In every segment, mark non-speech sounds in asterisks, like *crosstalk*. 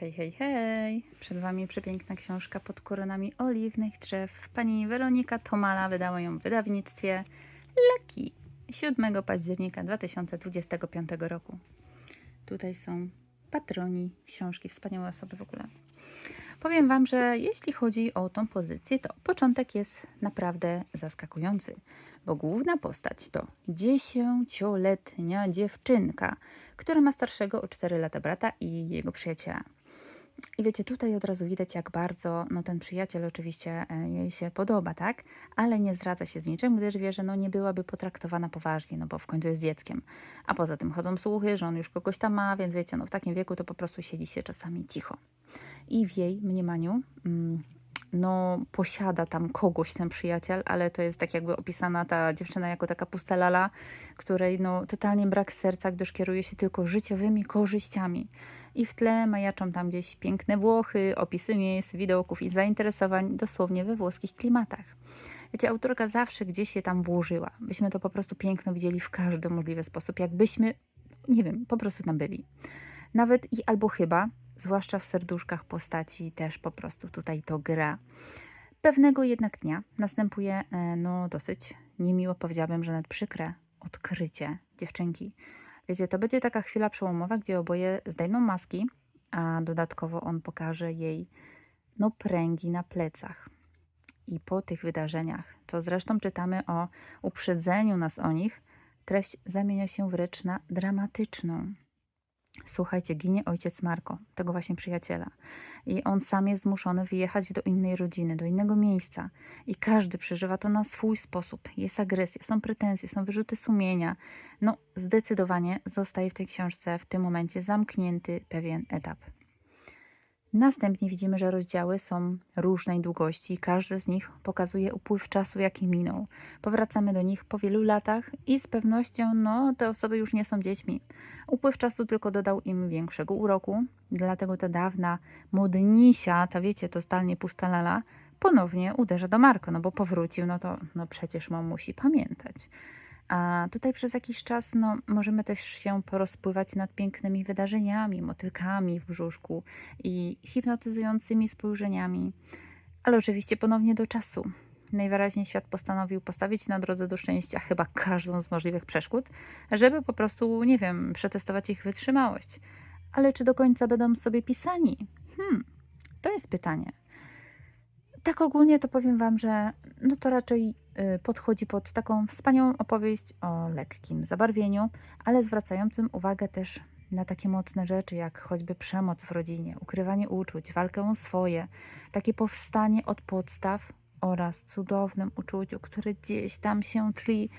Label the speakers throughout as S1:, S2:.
S1: Hej, hej, hej! Przed Wami przepiękna książka pod koronami oliwnych drzew. Pani Weronika Tomala wydała ją w wydawnictwie Laki 7 października 2025 roku. Tutaj są patroni książki, wspaniałe osoby w ogóle. Powiem Wam, że jeśli chodzi o tą pozycję, to początek jest naprawdę zaskakujący, bo główna postać to dziesięcioletnia dziewczynka, która ma starszego o 4 lata brata i jego przyjaciela. I wiecie, tutaj od razu widać, jak bardzo no, ten przyjaciel oczywiście e, jej się podoba, tak? Ale nie zdradza się z niczym, gdyż wie, że no, nie byłaby potraktowana poważnie, no bo w końcu jest dzieckiem. A poza tym chodzą słuchy, że on już kogoś tam ma, więc wiecie, no w takim wieku to po prostu siedzi się czasami cicho. I w jej mniemaniu mm, no, posiada tam kogoś ten przyjaciel, ale to jest tak jakby opisana ta dziewczyna jako taka pusta lala, której no, totalnie brak serca, gdyż kieruje się tylko życiowymi korzyściami. I w tle majaczą tam gdzieś piękne Włochy, opisy miejsc, widoków i zainteresowań dosłownie we włoskich klimatach. Wiecie, autorka zawsze gdzieś się tam włożyła. Byśmy to po prostu piękno widzieli w każdy możliwy sposób, jakbyśmy, nie wiem, po prostu tam byli. Nawet i albo chyba, zwłaszcza w serduszkach postaci, też po prostu tutaj to gra. Pewnego jednak dnia następuje, e, no dosyć niemiło powiedziałabym, że nawet przykre odkrycie dziewczynki. Wiecie, to będzie taka chwila przełomowa, gdzie oboje zdejmą maski, a dodatkowo on pokaże jej no pręgi na plecach. I po tych wydarzeniach, co zresztą czytamy o uprzedzeniu nas o nich, treść zamienia się wręcz na dramatyczną. Słuchajcie, ginie ojciec Marko, tego właśnie przyjaciela. I on sam jest zmuszony wyjechać do innej rodziny, do innego miejsca. I każdy przeżywa to na swój sposób. Jest agresja, są pretensje, są wyrzuty sumienia. No, zdecydowanie zostaje w tej książce w tym momencie zamknięty pewien etap. Następnie widzimy, że rozdziały są różnej długości każdy z nich pokazuje upływ czasu, jaki minął. Powracamy do nich po wielu latach i z pewnością no, te osoby już nie są dziećmi. Upływ czasu tylko dodał im większego uroku, dlatego ta dawna modnisia, ta wiecie, totalnie pusta lala, ponownie uderza do Marko, no bo powrócił, no to no przecież mam musi pamiętać. A tutaj przez jakiś czas no, możemy też się porozpływać nad pięknymi wydarzeniami, motylkami w brzuszku i hipnotyzującymi spojrzeniami. Ale oczywiście ponownie do czasu. Najwyraźniej świat postanowił postawić na drodze do szczęścia chyba każdą z możliwych przeszkód, żeby po prostu, nie wiem, przetestować ich wytrzymałość. Ale czy do końca będą sobie pisani? Hmm, to jest pytanie. Tak ogólnie to powiem Wam, że no to raczej y, podchodzi pod taką wspaniałą opowieść o lekkim zabarwieniu, ale zwracającym uwagę też na takie mocne rzeczy, jak choćby przemoc w rodzinie, ukrywanie uczuć, walkę o swoje, takie powstanie od podstaw oraz cudownym uczuciu, które gdzieś tam się tli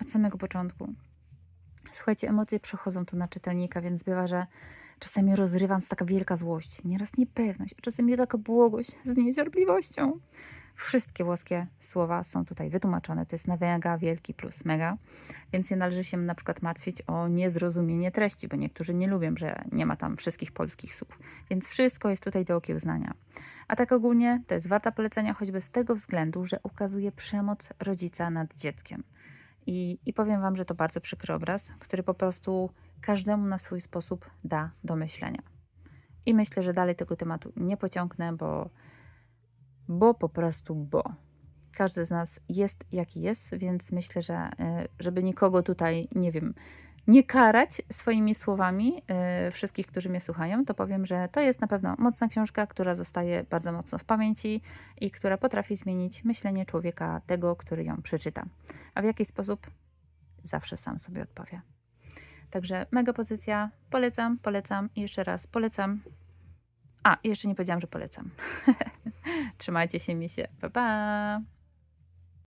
S1: od samego początku. Słuchajcie, emocje przechodzą tu na czytelnika, więc bywa, że czasami rozrywa nas taka wielka złość, nieraz niepewność, a czasami taka błogość z niecierpliwością. Wszystkie włoskie słowa są tutaj wytłumaczone. To jest na mega wielki plus mega, więc nie należy się na przykład martwić o niezrozumienie treści, bo niektórzy nie lubią, że nie ma tam wszystkich polskich słów. Więc wszystko jest tutaj do okiełznania. A tak ogólnie to jest warta polecenia choćby z tego względu, że ukazuje przemoc rodzica nad dzieckiem. I, I powiem Wam, że to bardzo przykry obraz, który po prostu każdemu na swój sposób da do myślenia. I myślę, że dalej tego tematu nie pociągnę, bo, bo po prostu bo. Każdy z nas jest jaki jest, więc myślę, że e, żeby nikogo tutaj, nie wiem, nie karać swoimi słowami yy, wszystkich, którzy mnie słuchają, to powiem, że to jest na pewno mocna książka, która zostaje bardzo mocno w pamięci i która potrafi zmienić myślenie człowieka, tego, który ją przeczyta. A w jaki sposób? Zawsze sam sobie odpowie. Także mega pozycja, polecam, polecam i jeszcze raz polecam. A, jeszcze nie powiedziałam, że polecam. *laughs* Trzymajcie się, mi się. Pa, pa!